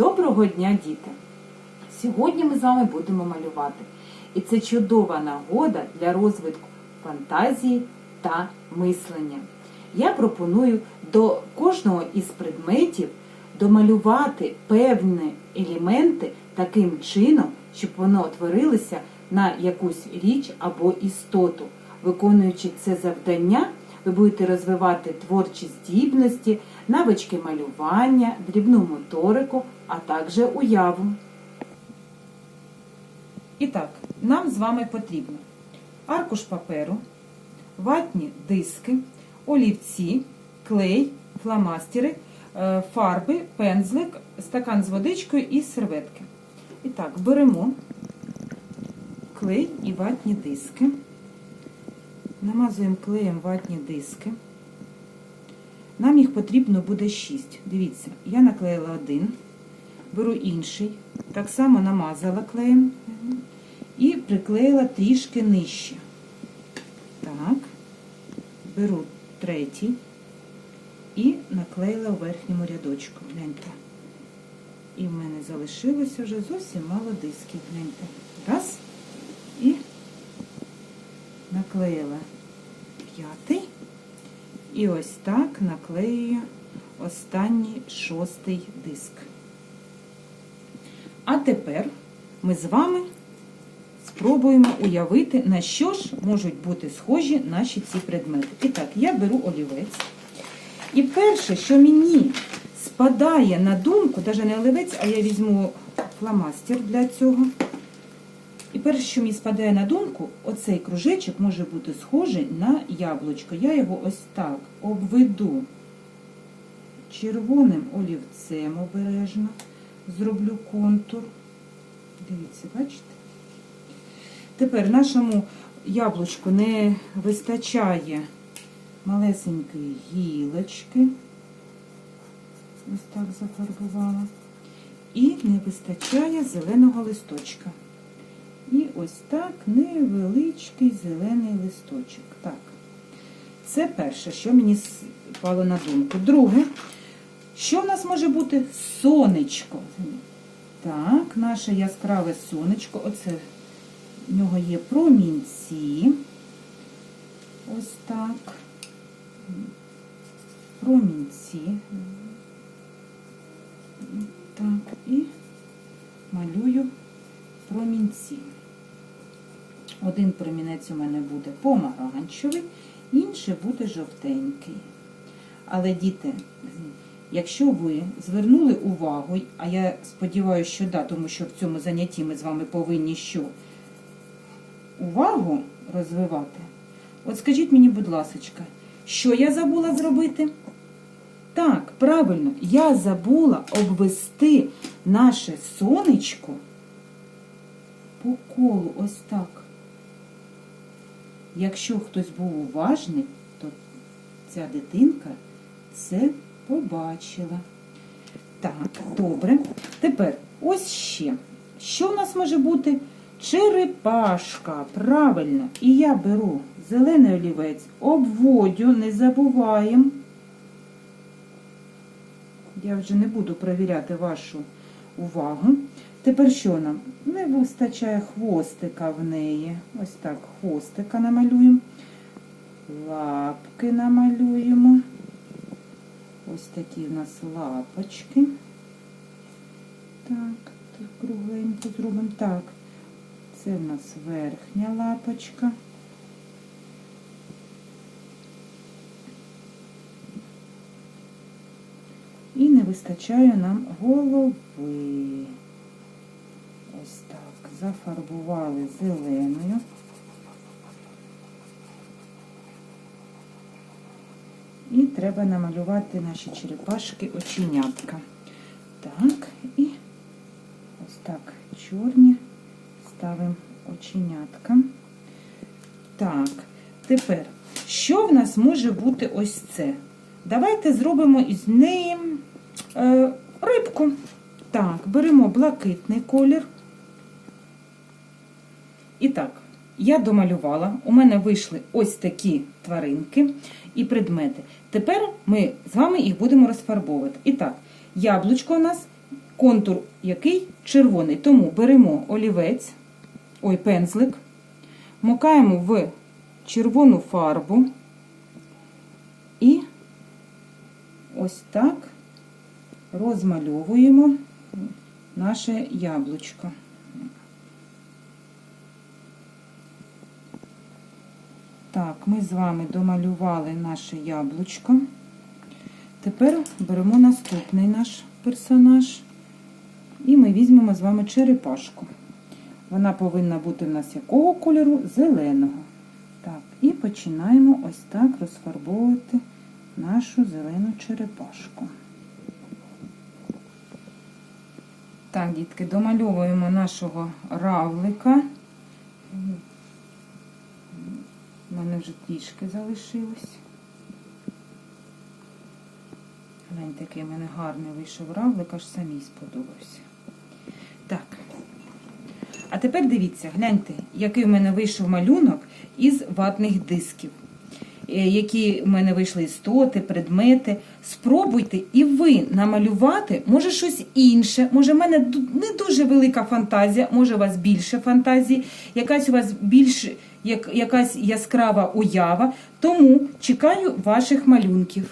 Доброго дня, діти! Сьогодні ми з вами будемо малювати. І це чудова нагода для розвитку фантазії та мислення. Я пропоную до кожного із предметів домалювати певні елементи таким чином, щоб воно утворилося на якусь річ або істоту. Виконуючи це завдання, ви будете розвивати творчі здібності, навички малювання, дрібну моторику, а також уяву. І так, нам з вами потрібно аркуш паперу, ватні диски, олівці, клей, фломастери, е, фарби, пензлик, стакан з водичкою і серветки. І так, беремо клей і ватні диски. Намазуємо клеєм ватні диски. Нам їх потрібно буде 6. Дивіться, я наклеїла один, беру інший, так само намазала клеєм і приклеїла трішки нижче. Так, беру третій і наклеїла у верхньому рядочку. Гляньте. І в мене залишилося вже зовсім мало дисків. Гляньте. Раз. І наклеїла п'ятий. І ось так наклеюю останній шостий диск. А тепер ми з вами спробуємо уявити, на що ж можуть бути схожі наші ці предмети. І так, я беру олівець. І перше, що мені спадає на думку, навіть не олівець, а я візьму фломастер для цього. І перше, що мені спадає на думку, оцей кружечок може бути схожий на яблучко. Я його ось так обведу червоним олівцем обережно, зроблю контур. Дивіться, бачите? Тепер нашому яблучку не вистачає малесенької гілочки. Ось так зафарбувала. І не вистачає зеленого листочка. І ось так невеличкий зелений листочок. Так, це перше, що мені спало на думку. Друге, що в нас може бути? Сонечко. Так, наше яскраве сонечко. Оце в нього є промінці. Ось так. Промінці. Так, і малюю промінці. Один промінець у мене буде помаранчевий, інший буде жовтенький. Але, діти, якщо ви звернули увагу, а я сподіваюся, що да, тому що в цьому занятті ми з вами повинні що? Увагу розвивати. От скажіть мені, будь ласка, що я забула зробити? Так, правильно, я забула обвести наше сонечко по колу ось так. Якщо хтось був уважний, то ця дитинка це побачила. Так, добре. Тепер ось ще. Що в нас може бути? Черепашка. Правильно. І я беру зелений олівець, обводю, не забуваємо. Я вже не буду перевіряти вашу увагу. Тепер що нам? Не вистачає хвостика в неї. Ось так хвостика намалюємо. Лапки намалюємо. Ось такі у нас лапочки. Так, так кругленько зробимо. Так, це в нас верхня лапочка. І не вистачає нам голови. Ось так, зафарбували зеленою. І треба намалювати наші черепашки оченятка. Так, і ось так чорні ставимо оченятка. Так, тепер, що в нас може бути ось це? Давайте зробимо із неї е, рибку. Так, беремо блакитний колір. І так, я домалювала, у мене вийшли ось такі тваринки і предмети. Тепер ми з вами їх будемо розфарбовувати. І так, яблучко у нас контур який червоний. Тому беремо олівець, ой, пензлик, макаємо в червону фарбу і ось так розмальовуємо наше яблучко. Так, ми з вами домалювали наше яблучко. Тепер беремо наступний наш персонаж. І ми візьмемо з вами черепашку. Вона повинна бути в нас якого кольору? Зеленого. Так, і починаємо ось так розфарбовувати нашу зелену черепашку. Так, дітки, домальовуємо нашого равлика. У мене вже трішки залишилось. Гляньте, який в мене гарний вийшов равлик, аж самій сподобався. Так. А тепер дивіться, гляньте, який в мене вийшов малюнок із ватних дисків. Е, Які в мене вийшли істоти, предмети. Спробуйте і ви намалювати, може щось інше, може в мене не дуже велика фантазія, може у вас більше фантазії, якась у вас більш якась яскрава уява. Тому чекаю ваших малюнків.